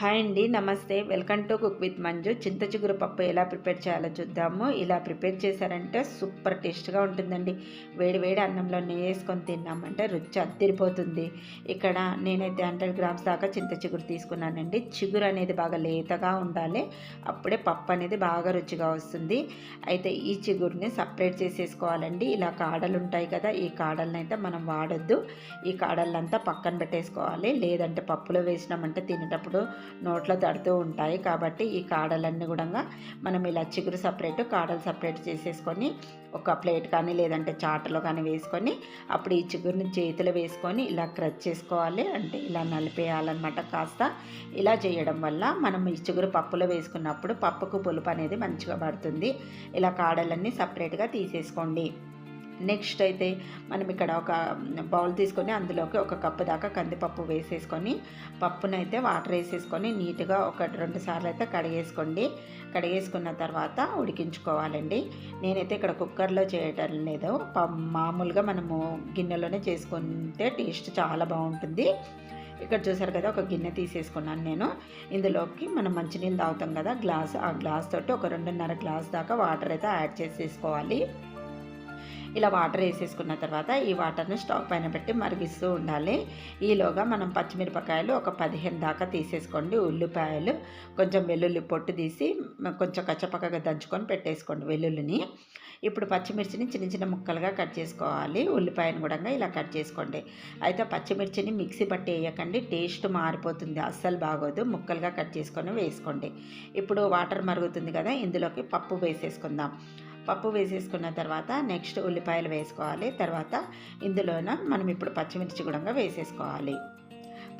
Hi అండి నమస్తే. Welcome to cook with Manju. చింత చిగురు పప్పు ఎలా ప్రిపేర్ చేయాలో చూద్దాము. ఇలా ప్రిపేర్ చేశారంటే సూపర్ టేస్ట్గా ఉంటుందండి. వేడి వేడి అన్నంలో నెయ్యి వేసుకొని తిన్నామంటే రుచి అద్దరిపోతుంది. ఇక్కడ నేనైతే హండ్రెడ్ గ్రామ్స్ దాకా చింత చిగురు తీసుకున్నానండి. చిగురు అనేది బాగా లేతగా ఉండాలి. అప్పుడే పప్పు అనేది బాగా రుచిగా వస్తుంది. అయితే ఈ చిగురుని సపరేట్ చేసేసుకోవాలండి. ఇలా కాడలు ఉంటాయి కదా ఈ కాడలను అయితే మనం వాడొద్దు. ఈ కాడలంతా పక్కన పెట్టేసుకోవాలి. లేదంటే పప్పులో వేసినామంటే తినేటప్పుడు నోట్లో తడుతూ ఉంటాయి. కాబట్టి ఈ కాడలన్నీ కూడా మనం ఇలా చిగురు సపరేట్ కాడలు సపరేట్ చేసేసుకొని ఒక ప్లేట్ కానీ లేదంటే చాటలో కానీ వేసుకొని అప్పుడు ఈ చిగురుని చేతిలో వేసుకొని ఇలా క్రచ్ చేసుకోవాలి. అంటే ఇలా నలిపేయాలన్నమాట. కాస్త ఇలా చేయడం వల్ల మనం ఈ చిగురు పప్పులో వేసుకున్నప్పుడు పప్పుకు పులుపు అనేది మంచిగా పడుతుంది. ఇలా కాడలన్నీ సపరేట్గా తీసేసుకోండి. నెక్స్ట్ అయితే మనం ఇక్కడ ఒక బౌల్ తీసుకొని అందులోకి ఒక కప్పు దాకా కందిపప్పు వేసేసుకొని పప్పునైతే వాటర్ వేసేసుకొని నీట్గా ఒక రెండు సార్లు అయితే కడిగేసుకోండి. కడిగేసుకున్న తర్వాత ఉడికించుకోవాలండి. నేనైతే ఇక్కడ కుక్కర్లో చేయటం లేదు. మామూలుగా మనము గిన్నెలోనే చేసుకుంటే టేస్ట్ చాలా బాగుంటుంది. ఇక్కడ చూసారు కదా ఒక గిన్నె తీసేసుకున్నాను నేను. ఇందులోకి మనం మంచినీళ్ళు తాగుతాం కదా గ్లాస్ ఆ గ్లాస్ తోటి ఒక రెండున్నర గ్లాస్ దాకా వాటర్ అయితే యాడ్ చేసేసుకోవాలి. ఇలా వాటర్ వేసేసుకున్న తర్వాత ఈ వాటర్ని స్టవ్ పైన పెట్టి మరిగిస్తూ ఉండాలి. ఈలోగా మనం పచ్చిమిరపకాయలు ఒక పదిహేను దాకా తీసేసుకోండి. ఉల్లిపాయలు కొంచెం వెల్లుల్లి పొట్టు తీసి కొంచెం కచ్చపక్కగా దంచుకొని పెట్టేసుకోండి వెల్లుల్లిని. ఇప్పుడు పచ్చిమిర్చిని చిన్న చిన్న ముక్కలుగా కట్ చేసుకోవాలి. ఉల్లిపాయను కూడా ఇలా కట్ చేసుకోండి. అయితే పచ్చిమిర్చిని మిక్సీ పట్టి వేయకండి. టేస్ట్ మారిపోతుంది. అస్సలు బాగోదు. ముక్కలుగా కట్ చేసుకొని వేసుకోండి. ఇప్పుడు వాటర్ మరుగుతుంది కదా ఇందులోకి పప్పు వేసేసుకుందాం. పప్పు వేసేసుకున్న తర్వాత నెక్స్ట్ ఉల్లిపాయలు వేసుకోవాలి. తర్వాత ఇందులోన మనం ఇప్పుడు పచ్చిమిర్చి కూడా వేసేసుకోవాలి.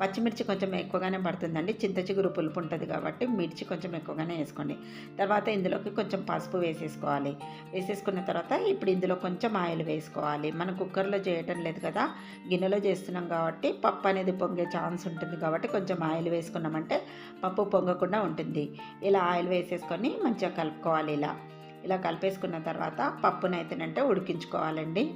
పచ్చిమిర్చి కొంచెం ఎక్కువగానే పడుతుందండి. చింత చిగురు పులుపు ఉంటుంది కాబట్టి మిర్చి కొంచెం ఎక్కువగానే వేసుకోండి. తర్వాత ఇందులోకి కొంచెం పసుపు వేసేసుకోవాలి. వేసేసుకున్న తర్వాత ఇప్పుడు ఇందులో కొంచెం ఆయిల్ వేసుకోవాలి. మనం కుక్కర్లో చేయటం లేదు కదా గిన్నెలో చేస్తున్నాం కాబట్టి పప్పు అనేది పొంగే ఛాన్స్ ఉంటుంది కాబట్టి కొంచెం ఆయిల్ వేసుకున్నామంటే పప్పు పొంగకుండా ఉంటుంది. ఇలా ఆయిల్ వేసేసుకొని మంచిగా కలుపుకోవాలి ఇలా. ఇలా కలిపేసుకున్న తర్వాత పప్పునైతేనంటే ఉడికించుకోవాలండి.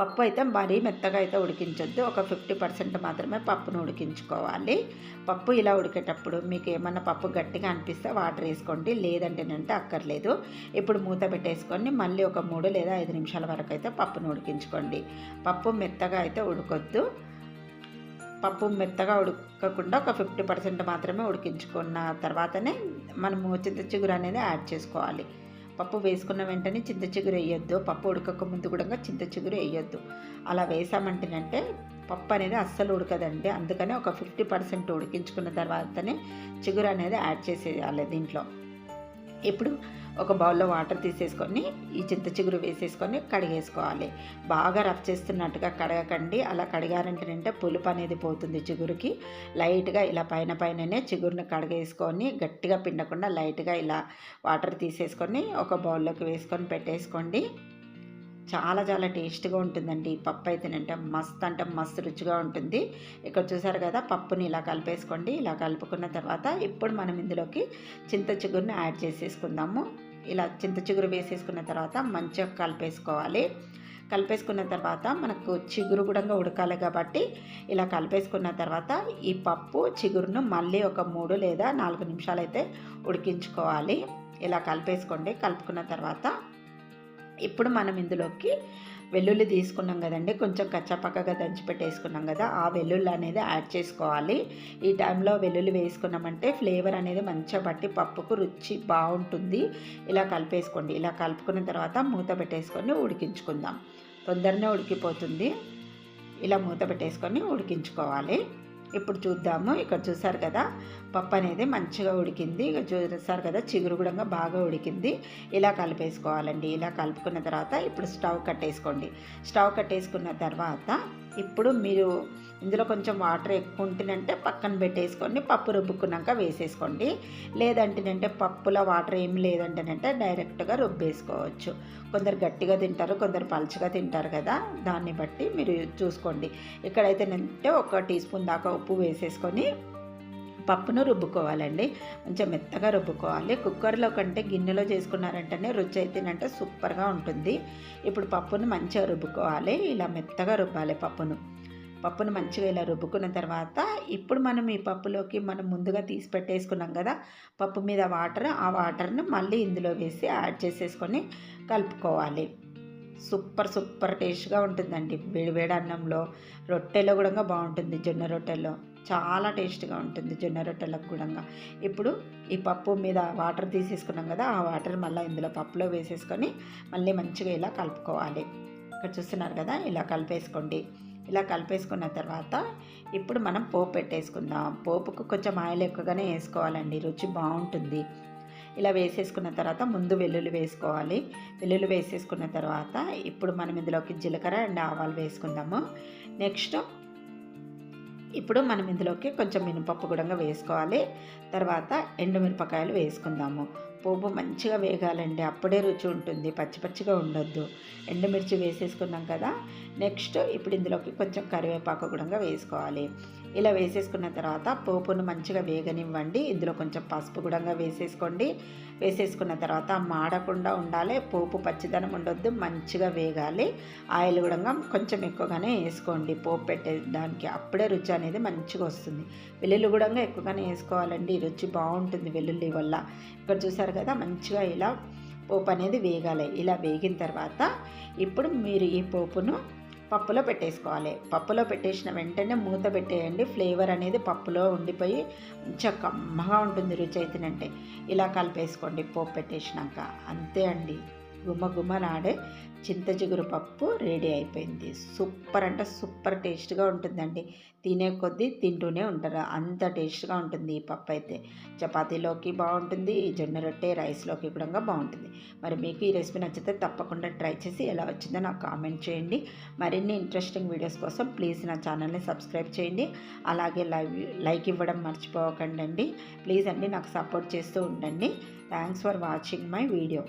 పప్పు అయితే మరీ మెత్తగా అయితే ఉడికించొద్దు. ఒక ఫిఫ్టీ పర్సెంట్ మాత్రమే పప్పును ఉడికించుకోవాలి. పప్పు ఇలా ఉడికేటప్పుడు మీకు ఏమన్నా పప్పు గట్టిగా అనిపిస్తే వాటర్ వేసుకోండి. లేదంటేనంటే అక్కర్లేదు. ఇప్పుడు మూత పెట్టేసుకొని మళ్ళీ ఒక మూడు లేదా ఐదు నిమిషాల వరకు అయితే పప్పును ఉడికించుకోండి. పప్పు మెత్తగా అయితే ఉడకొద్దు. పప్పు మెత్తగా ఉడకకుండా ఒక ఫిఫ్టీ పర్సెంట్ మాత్రమే ఉడికించుకున్న తర్వాతనే మనము చింత చిగురు అనేది యాడ్ చేసుకోవాలి. పప్పు వేసుకున్న వెంటనే చింత చిగురు వేయొద్దు. పప్పు ఉడకక ముందు కూడా చింత చిగురు వేయొద్దు. అలా వేసామంటేనంటే పప్పు అనేది అస్సలు ఉడకదండి. అందుకనే ఒక ఫిఫ్టీ పర్సెంట్ ఉడికించుకున్న తర్వాతనే చిగురు అనేది యాడ్ చేసేయాలి దీంట్లో. ఇప్పుడు ఒక బౌల్లో వాటర్ తీసేసుకొని ఈ చింత చిగురు వేసేసుకొని కడిగేసుకోవాలి. బాగా రఫ్ చేస్తున్నట్టుగా కడగకండి. అలా కడిగారంటేనంటే పులుపు అనేది పోతుంది చిగురుకి. లైట్గా ఇలా పైన పైననే చిగురుని కడిగేసుకొని గట్టిగా పిండకుండా లైట్గా ఇలా వాటర్ తీసేసుకొని ఒక బౌల్లోకి వేసుకొని పెట్టేసుకోండి. చాలా చాలా టేస్ట్గా ఉంటుందండి. ఈ పప్పు అయితేనంటే మస్త్ అంటే మస్తు రుచిగా ఉంటుంది. ఇక్కడ చూసారు కదా పప్పుని ఇలా కలిపేసుకోండి. ఇలా కలుపుకున్న తర్వాత ఇప్పుడు మనం ఇందులోకి చింత చిగురుని యాడ్ చేసేసుకుందాము. ఇలా చింత చిగురు వేసేసుకున్న తర్వాత మంచిగా కలిపేసుకోవాలి. కలిపేసుకున్న తర్వాత మనకు చిగురు కూడా ఉడకాలి కాబట్టి ఇలా కలిపేసుకున్న తర్వాత ఈ పప్పు చిగురును మళ్ళీ ఒక మూడు లేదా నాలుగు నిమిషాలు అయితే ఉడికించుకోవాలి. ఇలా కలిపేసుకోండి. కలుపుకున్న తర్వాత ఇప్పుడు మనం ఇందులోకి వెల్లుల్లి తీసుకున్నాం కదండి. కొంచెం కచ్చాపక్కగా దంచి పెట్టేసుకున్నాం కదా. ఆ వెల్లుల్లి అనేది యాడ్ చేసుకోవాలి. ఈ టైంలో వెల్లుల్లి వేసుకున్నామంటే ఫ్లేవర్ అనేది మంచిగా పట్టి పప్పుకు రుచి బాగుంటుంది. ఇలా కలిపేసుకోండి. ఇలా కలుపుకున్న తర్వాత మూత పెట్టేసుకొని ఉడికించుకుందాం. తొందరనే ఉడికిపోతుంది. ఇలా మూత పెట్టేసుకొని ఉడికించుకోవాలి. ఇప్పుడు చూద్దాము. ఇక్కడ చూసారు కదా పప్పు అనేది మంచిగా ఉడికింది. ఇక చూసారు కదా చిగురు కూడా బాగా ఉడికింది. ఇలా కలిపేసుకోవాలండి. ఇలా కలుపుకున్న తర్వాత ఇప్పుడు స్టవ్ కట్టేసుకోండి. స్టవ్ కట్టేసుకున్న తర్వాత ఇప్పుడు మీరు ఇందులో కొంచెం వాటర్ ఎక్కువ ఉంటేనంటే పక్కన పెట్టేసుకొని పప్పు రుబ్బుకున్నాక వేసేసుకోండి. లేదంటేనంటే పప్పులో వాటర్ ఏం లేదంటేనంటే డైరెక్ట్గా రుబ్బేసుకోవచ్చు. కొందరు గట్టిగా తింటారు కొందరు పలుచగా తింటారు కదా దాన్ని బట్టి మీరు చూసుకోండి. ఇక్కడైతేనంటే ఒక టీ స్పూన్ దాకా ఉప్పు వేసేసుకొని పప్పును రుబ్బుకోవాలండి. కొంచెం మెత్తగా రుబ్బుకోవాలి. కుక్కర్లో కంటే గిన్నెలో చేసుకున్నారంటేనే రుచి అయితేనంటే సూపర్గా ఉంటుంది. ఇప్పుడు పప్పును మంచిగా రుబ్బుకోవాలి. ఇలా మెత్తగా రుబ్బాలి పప్పును. పప్పును మంచిగా ఇలా రుబ్బుకున్న తర్వాత ఇప్పుడు మనం ఈ పప్పులోకి మనం ముందుగా తీసి పెట్టేసుకున్నాం కదా పప్పు మీద వాటర్ ఆ వాటర్ను మళ్ళీ ఇందులో వేసి యాడ్ చేసేసుకొని కలుపుకోవాలి. సూపర్ సూపర్ టేస్ట్గా ఉంటుందండి. వేడివేడి అన్నంలో రొట్టెలో కూడా బాగుంటుంది. జొన్న రొట్టెలో. చాలా టేస్ట్గా ఉంటుంది జొన్న రొట్టెలకు కూడా ఇప్పుడు ఈ పప్పు మీద వాటర్ తీసేసుకున్నాం కదా ఆ వాటర్ మళ్ళీ ఇందులో పప్పులో వేసేసుకొని మళ్ళీ మంచిగా ఇలా కలుపుకోవాలి. ఇక్కడ చూస్తున్నారు కదా ఇలా కలిపేసుకోండి. ఇలా కలిపేసుకున్న తర్వాత ఇప్పుడు మనం పోపు పెట్టేసుకుందాం. పోపుకు కొంచెం ఆయిల్ ఎక్కువగానే వేసుకోవాలండి రుచి బాగుంటుంది. ఇలా వేసేసుకున్న తర్వాత ముందు వెల్లుల్లి వేసుకోవాలి. వెల్లుల్లి వేసేసుకున్న తర్వాత ఇప్పుడు మనం ఇందులోకి జీలకర్ర అండ్ ఆవాలు వేసుకుందాము. నెక్స్ట్ ఇప్పుడు మనం ఇందులోకి కొంచెం మినపప్పు కూడా వేసుకోవాలి. తర్వాత ఎండుమిరపకాయలు వేసుకుందాము. పోపు మంచిగా వేగాలండి. అప్పుడే రుచి ఉంటుంది. పచ్చి పచ్చిగా ఉండొద్దు. ఎండుమిర్చి వేసేసుకున్నాం కదా. నెక్స్ట్ ఇప్పుడు ఇందులోకి కొంచెం కరివేపాకు కూడా వేసుకోవాలి. ఇలా వేసేసుకున్న తర్వాత పోపును మంచిగా వేగనివ్వండి. ఇందులో కొంచెం పసుపు కూడా వేసేసుకోండి. వేసేసుకున్న తర్వాత మాడకుండా ఉండాలి. పోపు పచ్చిదనం ఉండొద్దు. మంచిగా వేగాలి. ఆయిల్ కూడా కొంచెం ఎక్కువగానే వేసుకోండి. పోపు పెట్టేదానికి అప్పుడే రుచి అనేది మంచిగా వస్తుంది. వెల్లుల్లి కూడా ఎక్కువగానే వేసుకోవాలండి. రుచి బాగుంటుంది వెల్లుల్లి వల్ల. ఇక్కడ చూసారు కదా మంచిగా ఇలా పోపు అనేది వేగాలి. ఇలా వేగిన తర్వాత ఇప్పుడు మీరు ఈ పోపును పప్పులో పెట్టేసుకోవాలి. పప్పులో పెట్టేసిన వెంటనే మూత పెట్టేయండి. ఫ్లేవర్ అనేది పప్పులో ఉండిపోయి మంచిగా కమ్మగా ఉంటుంది రుచి అయితేనంటే. ఇలా కలిపేసుకోండి పోపు పెట్టేసినాక. అంతే అండి. గుమ్మ చింత చిగురు పప్పు రెడీ అయిపోయింది. సూపర్ అంటే సూపర్ టేస్ట్గా ఉంటుందండి. తినే కొద్దీ తింటూనే ఉంటారు. అంత టేస్ట్గా ఉంటుంది ఈ పప్పు అయితే. చపాతీలోకి బాగుంటుంది జొన్న రొట్టె రైస్లోకి కూడా బాగుంటుంది. మరి మీకు ఈ రెసిపీ నచ్చితే తప్పకుండా ట్రై చేసి ఎలా వచ్చిందో నాకు కామెంట్ చేయండి. మరిన్ని ఇంట్రెస్టింగ్ వీడియోస్ కోసం ప్లీజ్ నా ఛానల్ని సబ్స్క్రైబ్ చేయండి. అలాగే లైవ్ లైక్ ఇవ్వడం మర్చిపోకండి ప్లీజ్ అండి నాకు సపోర్ట్ చేస్తూ ఉండండి. Thanks for watching my video.